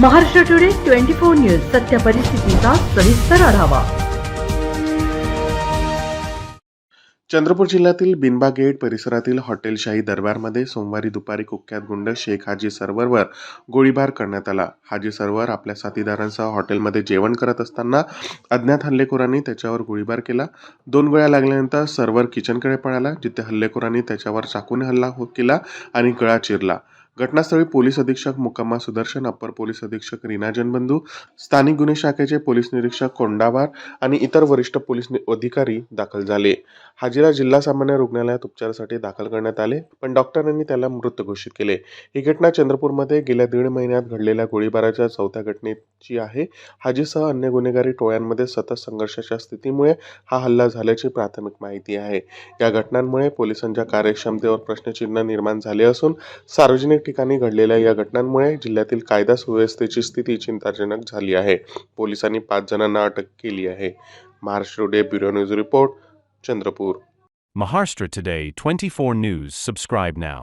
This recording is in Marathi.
Maharashtra today twenty four news सत्य परिस्थितीचा सविस्तर आढावा. चंद्रपूर जिल्ह्यातील बिनबा गेट परिसरातील हॉटेल शाही दरबारमध्ये सोमवारी दुपारी कुख्यात गुंड शेख हाजी सर्वरवर गोळीबार करण्यात आला. हाजी सर्वर आपल्या साथीदारांसह हॉटेलमध्ये जेवण करत असताना अज्ञात हल्लेखोरांनी त्याच्यावर गोळीबार केला. दोन गोळ्या लागल्यानंतर सर्वर किचनकडे पळाला जिथे हल्लेखोरांनी त्याच्यावर चाकूने हल्ला हो- केला आणि गळा चिरला. घटनास्थळी पोलीस अधीक्षक मुकम्मा सुदर्शन अप्पर पोलीस अधीक्षक रीना जनबंधू स्थानिक गुन्हे शाखेचे पोलीस निरीक्षक कोंडावार आणि इतर वरिष्ठ पोलीस अधिकारी दाखल झाले. हाजीला जिल्हा सामान्य रुग्णालयात उपचारासाठी दाखल करण्यात आले पण डॉक्टरांनी त्याला मृत घोषित केले. ही घटना चंद्रपूरमध्ये गेल्या दीड महिन्यात घडलेल्या गोळीबाराच्या चौथ्या घटनेची आहे. हाजीसह अन्य गुन्हेगारी टोळ्यांमध्ये सतत संघर्षाच्या स्थितीमुळे हा हल्ला झाल्याची प्राथमिक माहिती आहे. या घटनांमुळे पोलिसांच्या कार्यक्षमतेवर प्रश्नचिन्ह निर्माण झाले असून सार्वजनिक ठिकाणी घडलेल्या या घटनांमुळे जिल्ह्यातील कायदा सुव्यवस्थेची स्थिती चिंताजनक झाली आहे. पोलिसांनी पाच जणांना अटक केली आहे. Maharashtra day bureau news report Chandrapur. Maharashtra Today 24 News. Subscribe now.